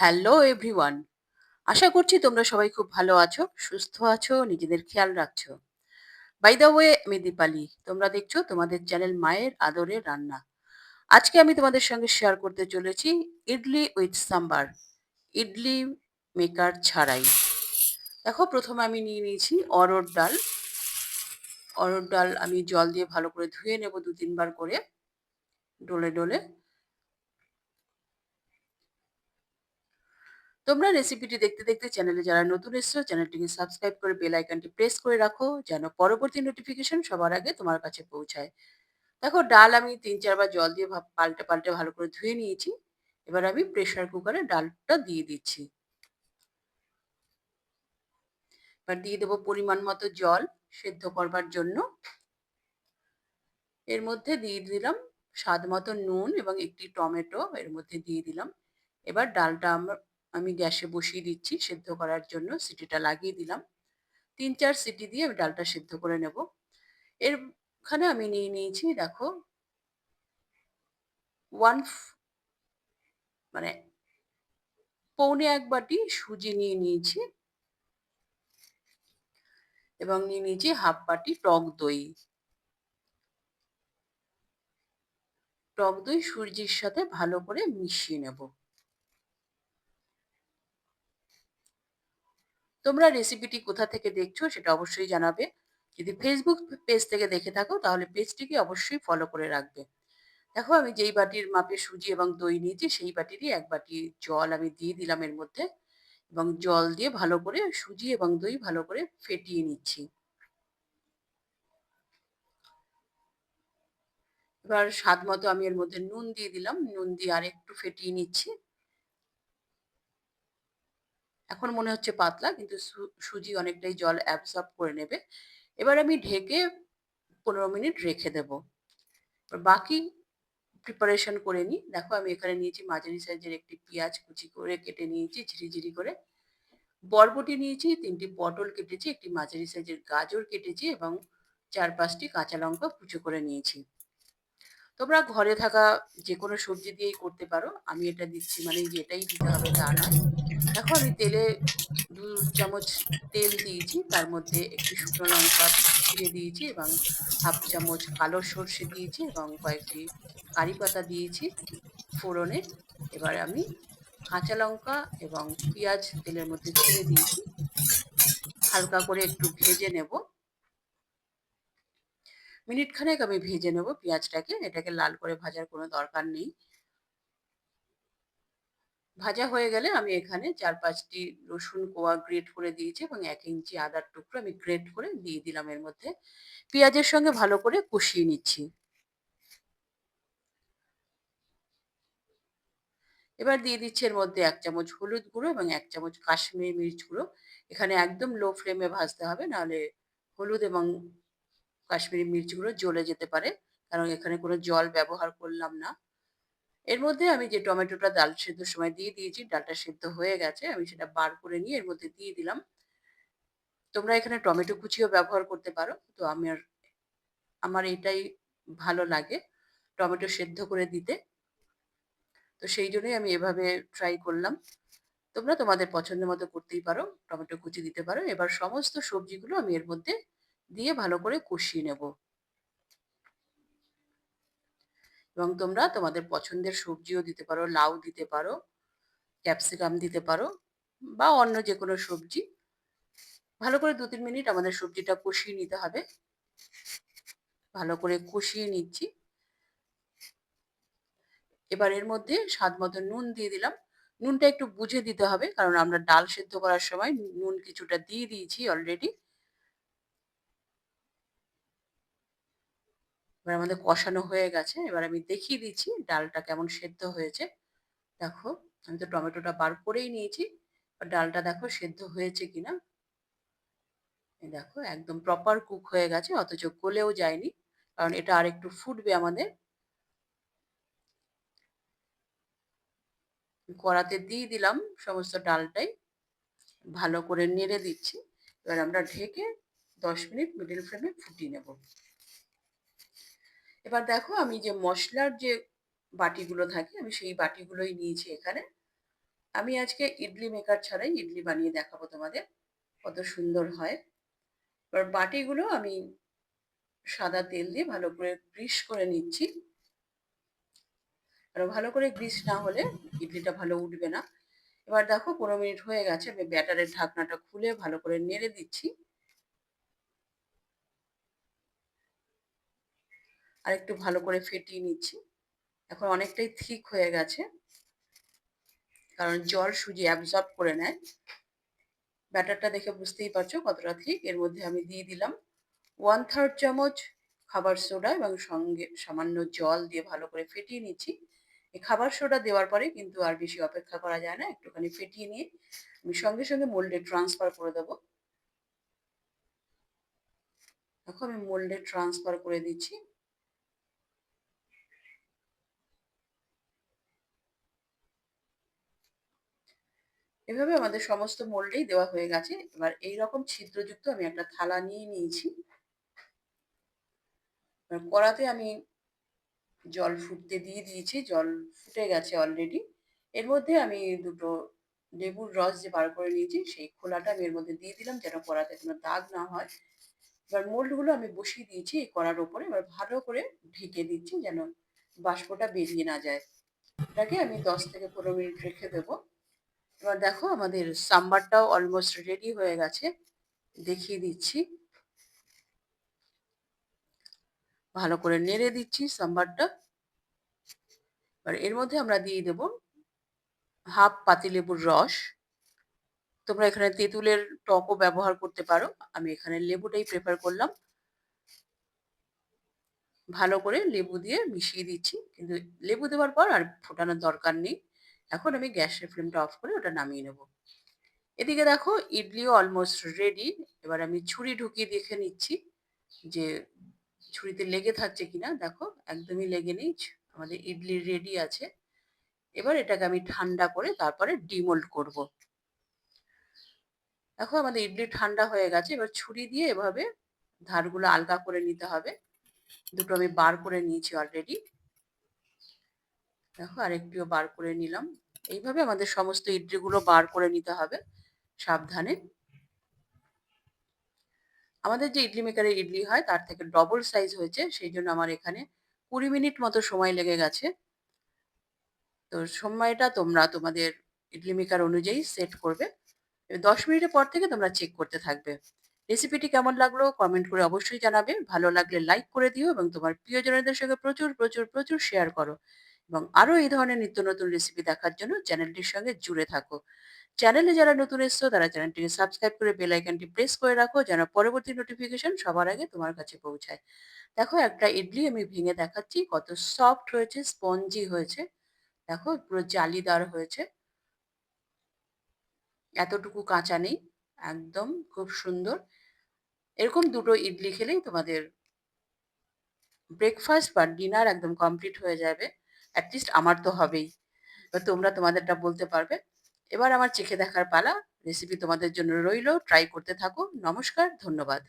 Hello everyone. আশা করছি তোমরা সবাই খুব ভালো আছো, সুস্থ আছো, নিজেদের খেয়াল রাখছো। বাই দ্য ওয়ে আমি দীপালি। তোমরা দেখছ তোমাদের চ্যানেল মায়ের আদরের রান্না। আজকে আমি তোমাদের সঙ্গে শেয়ার করতে চলেছি ইডলি উইথ সাম্বার ইডলি মেকার ছাড়াই। দেখো, প্রথমে আমি নিয়ে নিয়েছি অরড় ডাল। অরড় ডাল আমি জল দিয়ে ভালো করে ধুয়ে নেব দু তিনবার করে। ডোলে ডলে। তোমরা রেসিপিটি দেখতে দেখতে চ্যানেলে যারা নতুন এসছো চ্যানেলটিকে সাবস্ক্রাইব করে বেল আইকনটি প্রেস করে রাখো, যেন পরবর্তী নোটিফিকেশন সবার আগে তোমার কাছে পৌঁছায়। দেখো, ডাল আমি তিন চারবার জল দিয়ে পাল্টে পাল্টে ভালো করে ধুয়ে নিয়েছি। এবার আমি প্রেশার কুকারে ডালটা দিয়ে দিচ্ছি। এবার দিয়ে দেবো পরিমাণ মতো জল সেদ্ধ করবার জন্য। এর মধ্যে দিয়ে দিলাম স্বাদ মতো নুন এবং একটি টমেটো এর মধ্যে দিয়ে দিলাম। এবার ডালটা আমার আমি গ্যাসে বসিয়ে দিচ্ছি সেদ্ধ করার জন্য। সিটিটা লাগিয়ে দিলাম। তিন চার সিটি দিয়ে আমি ডালটা সেদ্ধ করে নেব। এরখানে আমি নিয়ে নিয়েছি, দেখো, ওয়ান মানে পৌনে এক বাটি সুজি নিয়ে নিয়েছি এবং নিয়ে নিয়েছি হাফ বাটি টক দই। টক দই সুজির সাথে ভালো করে মিশিয়ে নেব। তোমরা রেসিপিটি কোথা থেকে দেখছ সেটা অবশ্যই জানাবে। যদি ফেসবুক পেজ থেকে দেখে থাকো, তাহলে পেজটিকে অবশ্যই ফলো করে রাখবে। দেখো, আমি যেই বাটির মাপে সুজি এবং দই নিয়েছি, সেই বাটিরই এক বাটি জল আমি দিয়ে দিলাম এর মধ্যে এবং জল দিয়ে ভালো করে সুজি এবং দই ভালো করে ফেটিয়ে নিচ্ছি। এবার স্বাদ মতো আমি এর মধ্যে নুন দিয়ে দিলাম। নুন দিয়ে আর একটু ফেটিয়ে নিচ্ছি। এখন মনে হচ্ছে পাতলা, কিন্তু সুজি অনেকটাই জল অ্যাবসর্ব করে নেবে। এবার আমি ঢেকে পনেরো মিনিট রেখে দেব। বাকি প্রিপারেশন করে নিই। দেখো আমি এখানে নিয়েছি মাঝারি সাইজের একটি পেঁয়াজ কুচি করে কেটে নিয়েছি, ঝিরিঝিরি করে। বরবটি নিয়েছি, তিনটি পটল কেটেছি, একটি মাঝারি সাইজের গাজর কেটেছি এবং চার পাঁচটি কাঁচা লঙ্কা কুচো করে নিয়েছি। তোমরা ঘরে থাকা যে কোনো সবজি দিয়েই করতে পারো। আমি এটা দিচ্ছি মানে যে এটাই দিতে হবে তা নয়। দেখো আমি তেলে দু চামচ তেল দিয়েছি, তার মধ্যে একটি শুকনো লঙ্কা ছিঁড়ে দিয়েছি এবং হাফ চামচ কালো সর্ষে দিয়েছি এবং কয়েকটি কারি পাতা দিয়েছি ফোড়নে। এবার আমি কাঁচা লঙ্কা এবং পেঁয়াজ তেলের মধ্যে ছেড়ে দিয়েছি। হালকা করে একটু ভেজে নেব। মিনিট খানেক আমি ভেজে নেব পেঁয়াজটাকে, এটাকে লাল করে ভাজার কোনো দরকার নেই। ভাজা হয়ে গেলে আমি এখানে চার পাঁচটি রসুন কোয়া গ্রেট করে দিয়েছি এবং এক ইঞ্চি আদার টুকরো আমি গ্রেট করে দিয়ে দিলাম এর মধ্যে। পেঁয়াজের সঙ্গে ভালো করে কষিয়ে নিচ্ছি। এবার দিয়ে দিচ্ছি এর মধ্যে এক চামচ হলুদ গুঁড়ো এবং এক চামচ কাশ্মীরি মির্চ গুঁড়ো। এখানে একদম লো ফ্লেমে ভাজতে হবে, নাহলে হলুদ এবং কাশ্মীরি মির্চ গুঁড়ো জ্বলে যেতে পারে, কারণ এখানে কোনো জল ব্যবহার করলাম না। এর মধ্যে আমি যে টমেটোটা ডাল সেদ্ধর সময় দিয়ে দিয়েছি, ডালটা সেদ্ধ হয়ে গেছে, আমি সেটা বার করে নিয়ে এর মধ্যে দিয়ে দিলাম। তোমরা এখানে টমেটো কুচিও ব্যবহার করতে পারো, তো আমার আমার এটাই ভালো লাগে টমেটো সেদ্ধ করে দিতে। তো সেই জন্যই আমি এভাবে ট্রাই করলাম। তোমরা তোমাদের পছন্দ মতো করতেই পারো, টমেটো কুচি দিতে পারো। এবার সমস্ত সবজিগুলো আমি এর মধ্যে দিয়ে ভালো করে কষিয়ে নেব। এবং তোমরা তোমাদের পছন্দের সবজিও দিতে পারো, লাউ দিতে পারো, ক্যাপসিকাম দিতে পারো বা অন্য যে কোনো সবজি। ভালো করে দু তিন মিনিট আমাদের সবজিটা কষিয়ে নিতে হবে। ভালো করে কষিয়ে নিচ্ছি। এবার এর মধ্যে স্বাদ মতো নুন দিয়ে দিলাম। নুনটা একটু বুঝে দিতে হবে, কারণ আমরা ডাল সেদ্ধ করার সময় নুন কিছুটা দিয়ে দিয়েছি অলরেডি এবার আমাদের কষানো হয়ে গেছে। এবার আমি দেখিয়ে দিচ্ছি ডালটা কেমন সেদ্ধ হয়েছে। দেখো, আমি তো টমেটোটা বার করেই নিয়েছি। ডালটা দেখো সেদ্ধ হয়েছে কিনা। দেখো, একদম প্রপার কুক হয়ে গেছে, অথচ গলেও যায়নি, কারণ এটা আর একটু ফুটবে আমাদের। কড়াতে দিয়ে দিলাম সমস্ত ডালটাই, ভালো করে নেড়ে দিচ্ছি। এবার আমরা ঢেকে দশ মিনিট মিডিল ফ্লেমে ফুটিয়ে নেব। এবার দেখো আমি যে মশলার যে বাটিগুলো থাকে, আমি সেই বাটিগুলোই নিয়েছি এখানে। আমি আজকে ইডলি মেকার ছাড়াই ইডলি বানিয়ে দেখাবো তোমাদের, কত সুন্দর হয়। এবার বাটিগুলো আমি সাদা তেল দিয়ে ভালো করে গ্রিস করে নিচ্ছি। আর ভালো করে গ্রিস না হলে ইডলিটা ভালো উঠবে না। এবার দেখো পনেরো মিনিট হয়ে গেছে, আমি ব্যাটারের ঢাকনাটা খুলে ভালো করে নেড়ে দিচ্ছি। আর একটু ভালো করে ফেটিয়ে নিচ্ছি। এখন অনেকটাই থিক হয়ে গেছে। কারণ জল সুজি অ্যাবজর্ব করে নেয়। ব্যাটারটা দেখে বুঝতেই পারছ কতটা থিক এর মধ্যে আমি দিয়ে দিলাম ওয়ান থার্ড চামচ খাবার সোডা এবং সঙ্গে সামান্য জল দিয়ে ভালো করে ফেটিয়ে নিচ্ছি। এই খাবার সোডা দেওয়ার পরে কিন্তু আর বেশি অপেক্ষা করা যায় না, একটুখানি ফেটিয়ে নিয়ে আমি সঙ্গে সঙ্গে মোল্ডে ট্রান্সফার করে দেবো। এখন আমি মোল্ডে ট্রান্সফার করে দিচ্ছি। এভাবে আমাদের সমস্ত মোল্ডেই দেওয়া হয়ে গেছে। এবার এই রকম ছিদ্রযুক্ত আমি একটা থালা নিয়ে নিয়েছি। কড়াতে আমি জল ফুটতে দিয়ে দিয়েছি। জল ফুটে গেছে অলরেডি এর মধ্যে আমি দুটো লেবুর রস যে বার করে নিয়েছি, সেই খোলাটা আমি এর মধ্যে দিয়ে দিলাম যেন কড়াতে কোনো দাগ না হয়। এবার মোল্ডগুলো আমি বসিয়ে দিয়েছি এই কড়ার ওপরে। এবার ভালো করে ঢেকে দিচ্ছি যেন বাষ্পটা বেরিয়ে না যায়। এটাকে আমি দশ থেকে পনেরো মিনিট রেখে দেবো। এবার দেখো আমাদের সাম্বারটাও অলমোস্ট রেডি হয়ে গেছে। দেখিয়ে দিচ্ছি। ভালো করে নেড়ে দিচ্ছি সাম্বারটা এবার এর মধ্যে আমরা দিয়ে দেব হাফ পাতিলেবুর রস। তোমরা এখানে তেঁতুলের টকও ব্যবহার করতে পারো। আমি এখানে লেবুটাই প্রেফার করলাম। ভালো করে লেবু দিয়ে মিশিয়ে দিচ্ছি। কিন্তু লেবু দেওয়ার পর আর ফোটানোর দরকার নেই। এখন আমি গ্যাসের ফ্লেমটা অফ করে ওটা নামিয়ে নেব। এদিকে দেখো ইডলিও অলমোস্ট রেডি এবার আমি ছুরি ঢুকিয়ে দেখে নিচ্ছি যে ছুরিতে লেগে থাকছে কিনা। দেখো একদমই লেগে নেই আমাদের ইডলি রেডি আছে। এবার এটাকে আমি ঠান্ডা করে তারপরে ডিমোল্ড করব। দেখো আমাদের ইডলি ঠান্ডা হয়ে গেছে, এবার ছুরি দিয়ে এভাবে ধারগুলো আলগা করে নিতে হবে। দুটো আমি বার করে নিয়েছি অলরেডি দেখো, আরেকটিও বার করে নিলাম। এইভাবে আমাদের সমস্ত ইডলিগুলো বার করে নিতে হবে, সাবধানে। আমাদের যে ইডলি মেকারে ইডলি হয়, তার থেকে ডবল সাইজ হয়েছে, সেই জন্য আমার এখানে কুড়ি মিনিট মতো সময় লেগে গেছে। তো সময়টা তোমরা তোমাদের ইডলি মেকার অনুযায়ী সেট করবে। দশ মিনিটের পর থেকে তোমরা চেক করতে থাকবে। রেসিপিটি কেমন লাগল কমেন্ট করে অবশ্যই জানাবে। ভালো লাগলে লাইক করে দিও এবং তোমার প্রিয়জনদের সঙ্গে প্রচুর প্রচুর প্রচুর শেয়ার করো। এবং আরও এই ধরনের নিত্য নতুন রেসিপি দেখার জন্য চ্যানেলটির সঙ্গে জুড়ে থাকো। চ্যানেলে যারা নতুন এসছো, তারা চ্যানেলটিকে সাবস্ক্রাইব করে বেল আইকনটি প্রেস করে রাখো, যেন পরবর্তী নোটিফিকেশন সবার আগে তোমার কাছে পৌঁছায়। দেখো, একটা ইডলি আমি ভেঙে দেখাচ্ছি, কত সফট হয়েছে স্পঞ্জি হয়েছে। দেখো, পুরো জালিদার হয়েছে। এতটুকু কাঁচা নেই, একদম খুব সুন্দর। এরকম দুটো ইডলি খেলেই তোমাদের ব্রেকফাস্ট বা ডিনার একদম কমপ্লিট হয়ে যাবে। অ্যাটলিস্ট আমার তো হবেই। এবার তোমরা তোমাদেরটা বলতে পারবে। এবার আমার চেখে দেখার পালা। রেসিপি তোমাদের জন্য রইল। ট্রাই করতে থাকো। নমস্কার, ধন্যবাদ।